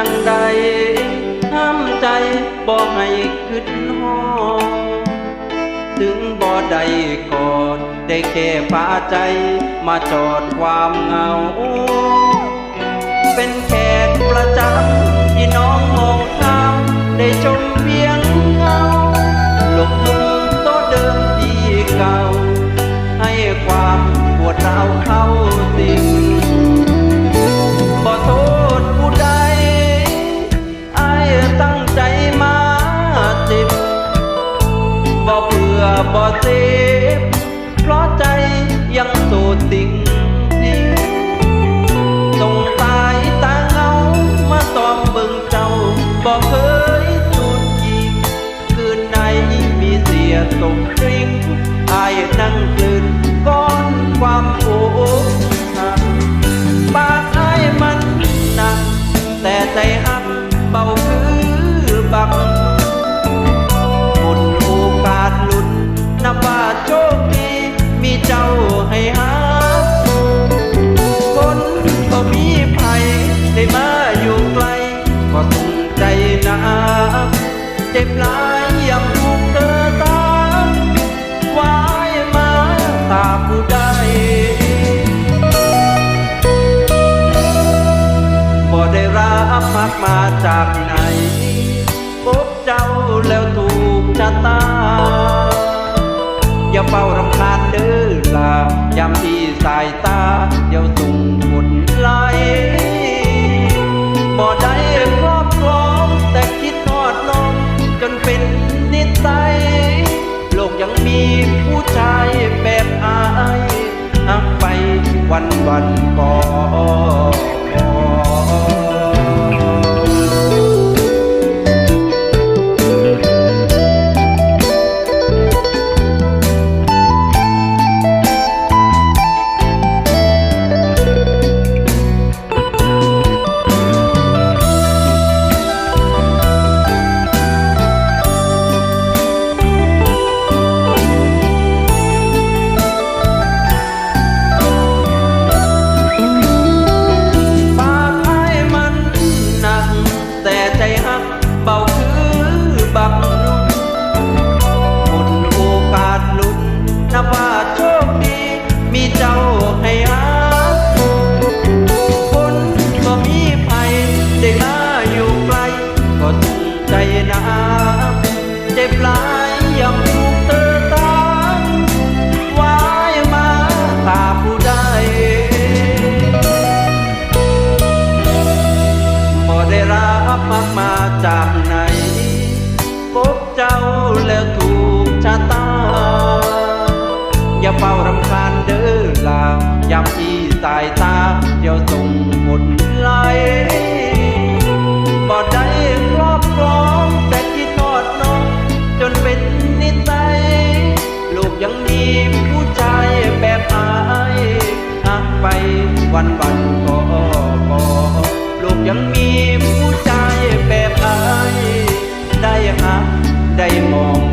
จังใดห้ามใจบ่ให้ขึ้นหอถึงบ่ใด้กอด ได้แค่ปาใจ มาจอดความเหงา เป็นแขกประจำที่น้องมองข้ามได้ชมเพียงเงาหลบมุมโตเดิมที่เก่า ให้ความปวดร้าวเข้า บ่เจ็บเพราะใจยังโสดติ่งทิ้งส่งตายตาเงามาตอมเบิ่งเจ้าบ่เคยจูดยิงคืนไหนมีเสียตกตริงอายนั่งกลืนก้อนความโอกหักปากอายมันหนักแต่ใจหักเบา จ็บหลายยังถูกเธอตามวายมาตาผู้ใดบ่ได้รับมักมาจากไหนพบเจ้าแล้วถูกชะตา อย่าเฝ้ารำคา ผู้ชายแบบอายอักไปวันวันก่อ มวายมาตาผู้ใดบ่ได้รับมักมาจากไหน พบเจ้าแล้วถูกชะตา อย่าเฝ้ารำคาญเด้อลายามที่สายตา เดี๋ยวส่ง วันวันก็ก็ลูกยังมีผู้ใจแบบอาย ได้หักได้มอง